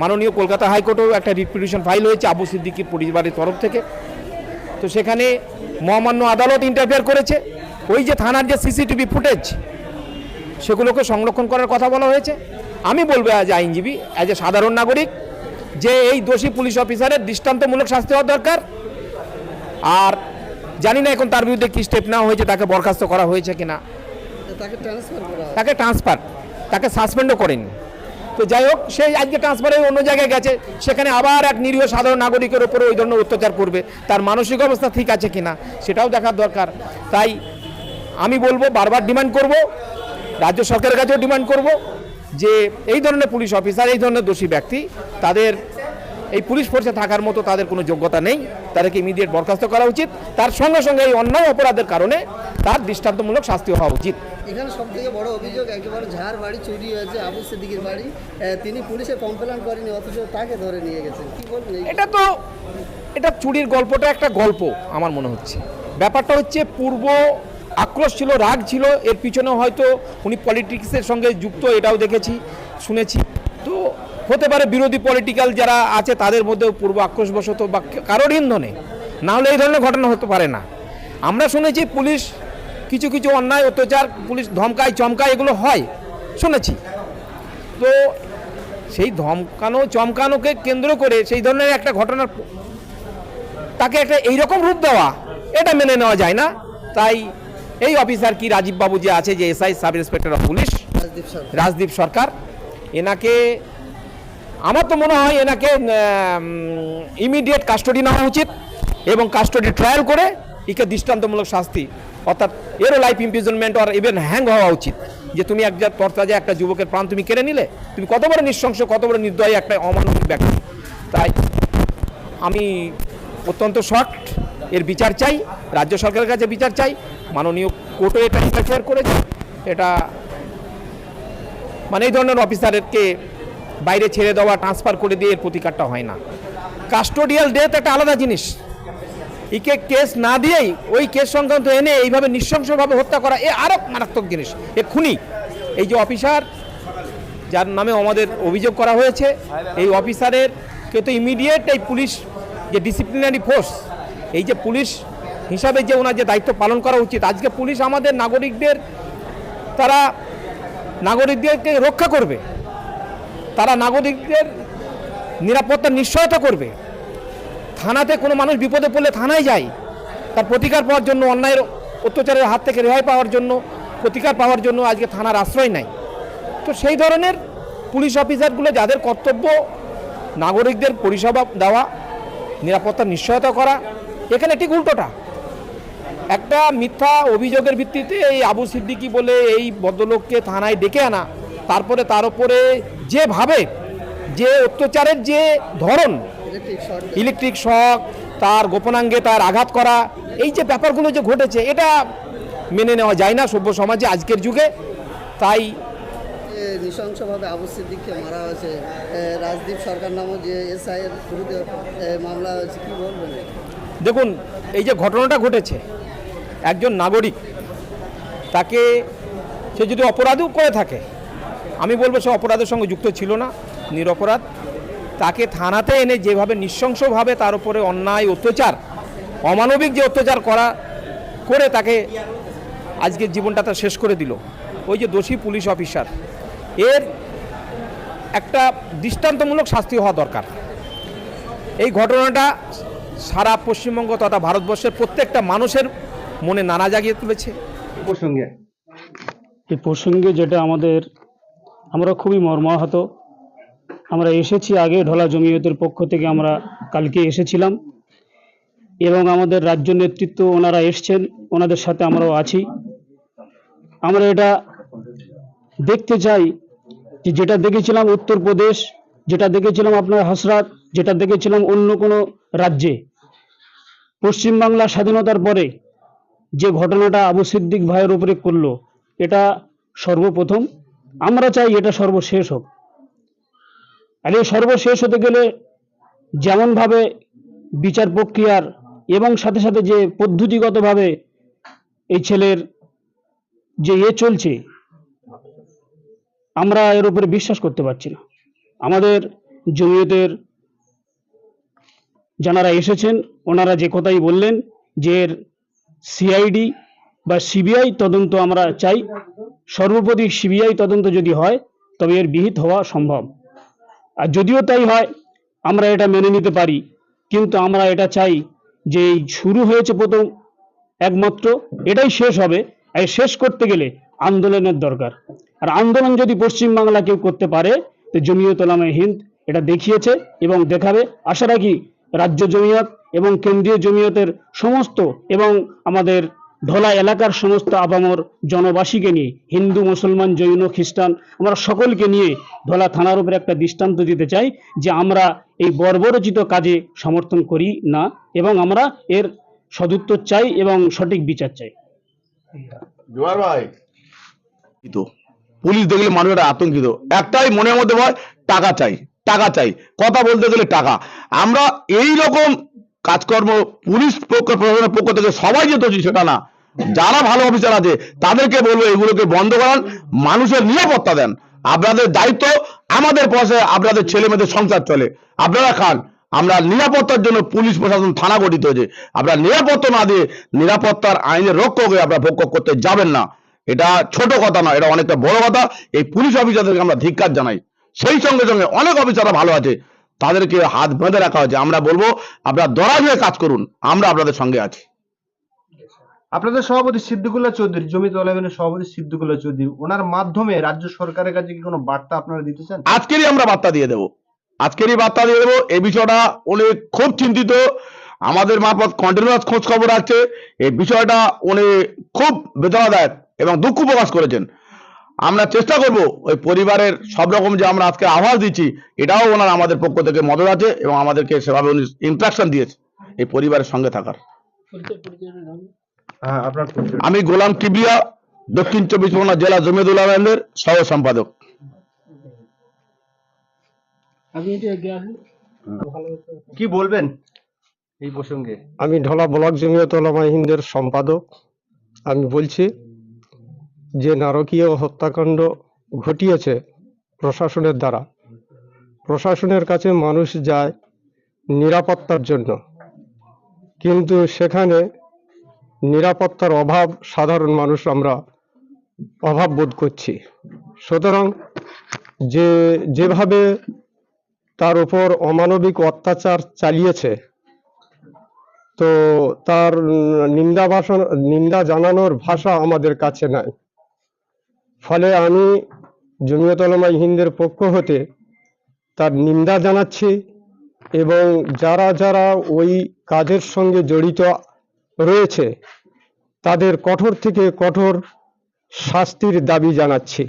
মাননীয় কলকাতা হাইকোর্টেও একটা repetition file হয়েছে আবু সিদ্দিকির পরিবারের তরফ থেকে। তো সেখানে মহামান্য আদালত ইন্টারফেয়ার করেছে। ওই যে থানার যে সিসিটিভি ফুটেজ সেগুলোকে সংরক্ষণ করার কথা বলা হয়েছে। আমি বলব অ্যাজ আইনজীবী অ্যাজ এ সাধারণ নাগরিক যে এই দোষী পুলিশ অফিসারের দৃষ্টান্তমূলক শাস্তি হওয়া দরকার। আর জানি না এখন তার বিরুদ্ধে কী স্টেপ নেওয়া হয়েছে তাকে বরখাস্ত করা হয়েছে কিনা। তাকে ট্রান্সফার তাকে ট্রান্সফার তাকে সাসপেন্ডও করেনি। তো যাই হোক সেই আজকে ট্রান্সফারে অন্য জায়গায় গেছে। সেখানে আবার এক নিরীহ সাধারণ নাগরিকের উপরে ওই ধরনের অত্যাচার করবে। তার মানসিক অবস্থা ঠিক আছে কিনা, সেটাও দেখার দরকার। তাই আমি বলব, বারবার ডিমান্ড করব, রাজ্য সরকারের কাছেও ডিমান্ড করব যে এই ধরনের পুলিশ অফিসার এই ধরনের দোষী ব্যক্তি, তাদের এই পুলিশ ফোর্সে থাকার মতো তাদের কোনো যোগ্যতা নেই। তাদেরকে ইমিডিয়েট বরখাস্ত করা উচিত। তার সঙ্গে সঙ্গে এই অন্যায় অপরাধের কারণে তার দৃষ্টান্তমূলক শাস্তি হওয়া উচিত। এখানে সব থেকে বড় অভিযোগ, একেবারে যার বাড়ি চুরি হয়েছে, আবু সিদ্দিকির বাড়ি তিনি পুলিশে কমপ্লেন করেনি অথচ তাকে ধরে নিয়ে গেছেন। কি বলবেন এটা তো, এটা চুরির গল্পটা একটা গল্প, আমার মনে হচ্ছে। ব্যাপারটা হচ্ছে, পূর্ব আক্রোশ ছিল, রাগ ছিল, এর পিছনে হয়তো উনি পলিটিক্সের সঙ্গে যুক্ত, এটাও দেখেছি, শুনেছি। তো হতে পারে বিরোধী পলিটিক্যাল যারা আছে, তাদের মধ্যেও পূর্ব আক্রোশবশত বা কারোর ইন্ধনে। না হলে এই ধরনের ঘটনা হতে পারে না। আমরা শুনেছি, পুলিশ কিছু কিছু অন্যায় অত্যাচার পুলিশ ধমকায় চমকায় এগুলো হয়। শুনেছি। তো সেই ধমকানো চমকানোকে কেন্দ্র করে সেই ধরনের একটা ঘটনার তাকে একটা এইরকম রূপ দেওয়া এটা মেনে নেওয়া যায় না। তাই এই অফিসার কি রাজীব বাবু যে আছে যে SI sub inspector of police Rajdeep Sarkar. Rajdeep Sarkar এনাকে আমার তো মনে হয় এনাকে ইমিডিয়েট কাস্টডি নেওয়া উচিত এবং কাস্টডি ট্রায়াল করে একে দৃষ্টান্তমূলক শাস্তি অর্থাৎ এরও লাইফ ইমপ্রিজনমেন্ট আর ইভেন হ্যাং হওয়া উচিত। যে তুমি এক তরতাজা একটা যুবকের প্রাণ তুমি কেড়ে নিলে, তুমি কত বড় নৃশংস, কত বড় নির্দয়, একটা অমানবিক ব্যক্তি। তাই আমি অত্যন্ত শর্ট এর বিচার চাই, রাজ্য সরকারের কাছে বিচার চাই, মাননীয় কোর্টও এটা ইন্টারফেয়ার করেছে। এটা মানে এই ধরনের অফিসারকে বাইরে ছেড়ে দেওয়া ট্রান্সফার করে দিয়ে এর প্রতিকারটা হয় না। কাস্টোডিয়াল ডেথ একটা আলাদা জিনিস। একে কেস না দিয়েই ওই কেস সংক্রান্ত এনে এইভাবে নৃশংসভাবে হত্যা করা, এ আরও মারাত্মক জিনিস। এ খুনি। এই যে অফিসার, যার নামে আমাদের অভিযোগ করা হয়েছে, এই অফিসারের কে তো ইমিডিয়েট এই পুলিশ যে ডিসিপ্লিনারি ফোর্স এই যে পুলিশ হিসাবে যে ওনার যে দায়িত্ব পালন করা উচিত, আজকে পুলিশ আমাদের নাগরিকদের, তারা নাগরিকদেরকে রক্ষা করবে। তারা নাগরিকদের নিরাপত্তা নিশ্চয়তা করবে। থানাতে কোনো মানুষ বিপদে পড়লে থানায় যায়। তার প্রতিকার পাওয়ার জন্য, অন্যায়ের অত্যাচারের হাত থেকে রেহাই পাওয়ার জন্য, প্রতিকার পাওয়ার জন্য আজকে থানার আশ্রয় নেয়। তো সেই ধরনের পুলিশ অফিসারগুলো, যাদের কর্তব্য নাগরিকদের পরিষেবা দেওয়া নিরাপত্তার নিশ্চয়তা করা, এখানে ঠিক উল্টোটা। একটা মিথ্যা অভিযোগের ভিত্তিতে এই আবু সিদ্দিকি বলে এই ভদ্রলোককে থানায় ডেকে আনা, তারপরে তার উপরে যেভাবে যে অত্যাচারের যে ধরন ইলেকট্রিক শক তার গোপনাঙ্গে তার আঘাত করা এই যে ব্যাপারগুলো যে ঘটেছে এটা মেনে নেওয়া যায় না সভ্য সমাজে আজকের যুগে। তাই নৃশংসভাবে আবু সিদ্দিককে মারা হয়েছে রাজদীপ সরকার নামক যে এসআই এর বিরুদ্ধে মামলা হয়েছে কি বলবেন? দেখুন এই যে ঘটনাটা ঘটেছে একজন নাগরিক তাকে সে যদি অপরাধও করে থাকে আমি বলব সে অপরাধের সঙ্গে যুক্ত ছিল না নিরপরাধ। তাকে থানাতে এনে যেভাবে নৃশংসভাবে তার উপরে অন্যায় অত্যাচার অমানবিক যে অত্যাচার করা করে তাকে আজকের জীবনটা তার শেষ করে দিল। ওই যে দোষী পুলিশ অফিসার। এর একটা দৃষ্টান্তমূলক শাস্তি হওয়া দরকার। এই ঘটনাটা সারা পশ্চিমবঙ্গ তথা ভারতবর্ষের প্রত্যেকটা মানুষের মনে নানা জাগিয়ে তুলেছে। প্রসঙ্গে? এই প্রসঙ্গে যেটা আমাদের আমরা খুবই মর্মাহত। আমরা এসেছি আগে ঢলা জমিয়তের পক্ষ থেকে আমরা কালকে এসেছিলাম। এবং আমাদের রাজ্য নেতৃত্ব ওনারা এসছেন, ওনাদের সাথে আমরাও আছি। আমরা এটা দেখতে চাই যে যেটা দেখেছিলাম উত্তরপ্রদেশ, যেটা দেখেছিলাম আপনার হাসরাত, যেটা দেখেছিলাম অন্য কোনো রাজ্যে। পশ্চিমবাংলা স্বাধীনতার পরে যে ঘটনাটা আবু সিদ্দিক ভাইয়ের উপরে করল, এটা সর্বপ্রথম। আমরা চাই এটা সর্বশেষ হোক। আর এই সর্বশেষ হতে গেলে যেমনভাবে বিচার প্রক্রিয়ার এবং সাথে সাথে যে পদ্ধতিগতভাবে এই ছেলের যে এ চলছে, আমরা এর উপরে বিশ্বাস করতে পারছি না। আমাদের জমিয়তের যারা এসেছেন, ওনারা যে কথাই বললেন যে এর সিআইডি বা সিবিআই তদন্ত আমরা চাই। সর্বোপরি সিবিআই তদন্ত যদি হয়, তবে এর বিহিত হওয়া সম্ভব। আর যদিও তাই হয়, আমরা এটা মেনে নিতে পারি, কিন্তু আমরা এটা চাই যে এই শুরু হয়েছে প্রথম একমাত্র, এটাই শেষ হবে। আর শেষ করতে গেলে আন্দোলনের দরকার। আর আন্দোলন যদি পশ্চিমবাংলা কেউ করতে পারে, তো জমিয়ত ওলামায়ে হিন্দ এটা দেখিয়েছে এবং দেখাবে। আশা রাখি রাজ্য জমিয়ত এবং কেন্দ্রীয় জমিয়তের সমস্ত এবং আমাদের ধলা এলাকার সমস্ত আপামর জনবাসীকে নিয়ে হিন্দু মুসলমান জৈন খ্রিস্টান আমরা সকলকে নিয়ে ধলা থানার উপরে একটা দৃষ্টান্ত দিতে চাই যে আমরা এই বর্বরচিত কাজে সমর্থন করি না এবং আমরা এর সদুত্তর চাই এবং সঠিক বিচার চাই। জোয়ার ভাই। পুলিশ দেখলে মানুষেরা আতঙ্কিত। একটাই মনের মধ্যে ভয় টাকা চাই টাকা চাই কথা বলতে গেলে টাকা। আমরা এই রকম কাজকর্ম পুলিশ পক্ষ প্রশাসনের পক্ষ থেকে সবাই যে দোষী সেটা না। যারা ভালো অফিসার আছে, তাদেরকে বলব এগুলোকে বন্ধ করান, মানুষের নিরাপত্তা দেন। আপনাদের দায়িত্ব আমাদের পয়সায় আপনাদের ছেলে মেয়েদের সংসার চলে। আপনারা খান। আমরা নিরাপত্তার জন্য পুলিশ প্রশাসন থানা গঠিত হয়েছে। আপনারা নিরাপত্তা না দিয়ে নিরাপত্তার আইনের রক্ষক হয়ে আপনারা ভোগ করতে যাবেন না। এটা ছোট কথা না এটা অনেকটা বড় কথা। এই পুলিশ অফিসারদেরকে আমরা ধিক্কার জানাই। সেই সঙ্গে সঙ্গে অনেক অফিসাররা ভালো আছে। তাদেরকে হাত বেঁধে রাখা হয়েছে। আমরা বলব, আপনারা দরাজ হয়ে কাজ করুন। আমরা আপনাদের সঙ্গে আছি। আপনাদের সভাপতি সিদ্দিকুল্লাহ চৌধুরী জমিত আলমের সভাপতি সিদ্দিকুল্লাহ চৌধুরী ওনার মাধ্যমে রাজ্য সরকারের কাছে কি কোনো বার্তা আপনারা দিতে চান? আজকেরই আমরা বার্তা দিয়ে দেবো। আজকেরই বার্তা দিয়ে দেবো। এই বিষয়টা উনি খুব চিন্তিত। আমাদের মারফত কন্টিনিউয়াস খোঁজ খবর আছে। এই বিষয়টা উনি খুব বেদনাদায়ক এবং দুঃখ প্রকাশ করেছেন। আমরা চেষ্টা করব ওই পরিবারের সব রকম যে আমরা আজকে আভাস দিচ্ছি এটাও ওনার আমাদের পক্ষ থেকে মদত আছে এবং আমাদেরকে সেভাবে উনি ইনস্ট্রাকশন দিয়েছে এই পরিবারের সঙ্গে থাকার। পরিচয়। আমি গোলাম কিবরিয়া দক্ষিণ চব্বিশ পরগনা জেলা জমিয়তুল আলমের সহ সম্পাদক। কি বলবেন? এই প্রসঙ্গে। আমি ঢলা ব্লক জমিয়ত ওলামা হিন্দের সম্পাদক। আমি বলছি যে নারকীয় হত্যাকাণ্ড ঘটিয়েছে প্রশাসনের দ্বারা প্রশাসনের কাছে মানুষ যায় নিরাপত্তার জন্য। কিন্তু সেখানে নিরাপত্তার অভাব সাধারণ মানুষ আমরা অভাব বোধ করছি। সুতরাং যে, যেভাবে তার উপর অমানবিক অত্যাচার চালিয়েছে, তো তার নিন্দা ভাষণ, নিন্দা জানানোর ভাষা আমাদের কাছে নাই। ফলে আমি জমিয়ত ওলামায়ে হিন্দের পক্ষ হতে তার নিন্দা জানাচ্ছি এবং যারা যারা ওই কাজের সঙ্গে জড়িত রয়েছে। তাদের কঠোর থেকে কঠোর শাস্তির দাবি জানাচ্ছি।